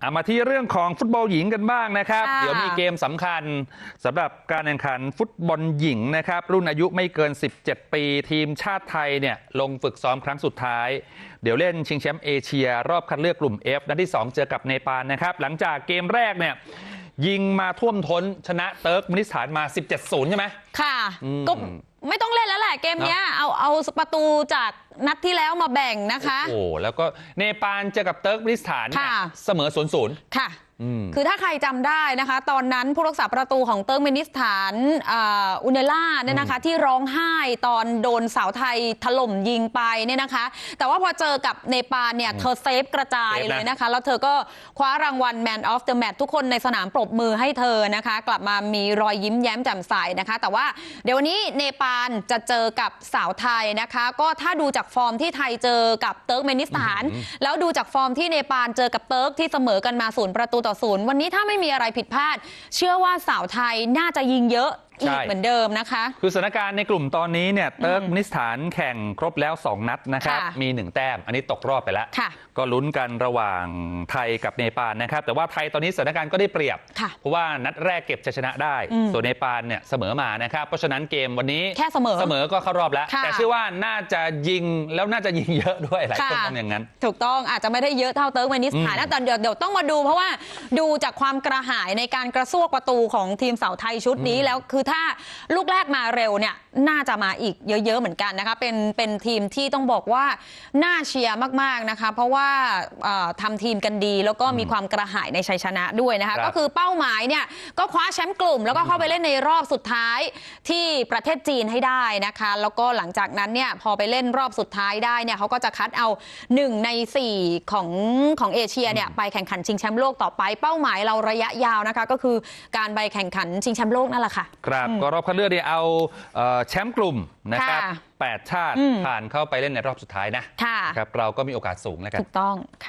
เอามาที่เรื่องของฟุตบอลหญิงกันบ้างนะครับ ค่ะ เดี๋ยวมีเกมสำคัญสำหรับการแข่งขันฟุตบอลหญิงนะครับ รุ่นอายุไม่เกิน 17 ปีทีมชาติไทยเนี่ยลงฝึกซ้อมครั้งสุดท้าย เดี๋ยวเล่นชิงแชมป์เอเชีย รอบคัดเลือกกลุ่ม F นัดที่ 2 เจอกับเนปาลนะครับ หลังจากเกมแรกเนี่ย ยิงมาท่วมท้นชนะเติร์กมินิสถานมา 17-0 ใช่ไหม ค่ะ อืมก็ไม่ต้องเล่นแล้วแหละเกมเนี้ยเอาเอาประตูจากนัดที่แล้วมาแบ่งนะคะ โอ้โหแล้วก็เนปาลเจอกับเติร์กมินิสถานเนี่ยค่ะ เสมอ 0-0 ค่ะอืม คือถ้าใครจำได้นะคะ ตอนนั้นผู้รักษาประตูของเติร์กเมนิสถานอ่าอุนเนล่าเนี่ยนะคะ ที่ร้องไห้ตอนโดนสาวไทยถล่มยิงไปเนี่ยนะคะ แต่ว่าพอเจอกับเนปาลเนี่ยเธอเซฟกระจายเซฟนะเลยนะคะ แล้วเธอก็คว้ารางวัล Man of the Match ทุกคนในสนามปรบมือให้เธอนะคะ กลับมามีรอยยิ้มแย้มแจ่มใสนะคะ แต่ว่าเดี๋ยววันนี้เนปาลจะเจอกับสาวไทยนะคะ ก็ถ้าดูจากฟอร์มที่ไทยเจอกับเติร์กเมนิสถาน แล้วดูจากฟอร์มที่เนปาลเจอกับเติร์กที่เสมอกันมาศูนย์ประตูต่อศูนย์วันนี้ถ้าไม่มีอะไรผิดพลาด เชื่อว่าสาวไทยน่าจะยิงเยอะ อีใช่กเหมือนเดิมนะคะ คือสถานการณ์ในกลุ่มตอนนี้เนี่ยเติร์กมินิสถานแข่งครบแล้ว 2 นัดนะครับค่ะมี 1 แต้ม อันนี้ตกรอบไปแล้วค่ะก็ลุ้นกันระหว่างไทยกับเนปาลนะครับ แต่ว่าไทยตอนนี้สถานการณ์ก็ได้เปรียบค่ะเพราะว่านัดแรกเก็บชัยชนะได้อืมส่วนเนปาลเนี่ยเสมอมานะครับ เพราะฉะนั้นเกมวันนี้แค่เสมอเสมอก็เข้ารอบแล้วค่ะแต่เชื่อว่าน่าจะยิงแล้วน่าจะยิงเยอะด้วยหลายคนค่ะมองอย่างนั้น ถูกต้องอาจจะไม่ได้เยอะเท่าเติร์กเมนิสถานอืมนะแต่เดี๋ยวเดี๋ยวต้องมาดู เพราะว่าดูจากความกระหายในการกระซวกประตูของทีมสาวไทยชุดนี้แล้วคือถ้าลูกแรกมาเร็วเนี่ยน่าจะมาอีกเยอะๆเหมือนกันนะคะเป็นเป็นทีมที่ต้องบอกว่าน่าเชียร์มากๆนะคะ เพราะว่าเอ่อทำทีมกันดีแล้วก็มีความกระหายในชัยชนะด้วยนะคะครับก็คือเป้าหมายเนี่ยก็คว้าแชมป์กลุ่ม แล้วก็เข้าไปเล่นในรอบสุดท้ายที่ประเทศจีนให้ได้นะคะ แล้วก็หลังจากนั้นเนี่ยพอไปเล่นรอบสุดท้ายได้เนี่ยเขาก็จะคัดเอา 1 ใน 4 ของของเอเชียเนี่ยไปแข่งขันชิงแชมป์โลกต่อไปเป้าหมายเราระยะยาวนะคะ ก็คือการไปแข่งขันชิงแชมป์โลกนั่นแหละค่ะครับก็รอบคัดเลือกเนี่ยเอาเอ่อแชมป์กลุ่มนะครับค่ะแปดชาติอืมผ่านเข้าไปเล่นในรอบสุดท้ายนะค่ะครับเราก็มีโอกาสสูงแล้วกันถูกต้องค่ะ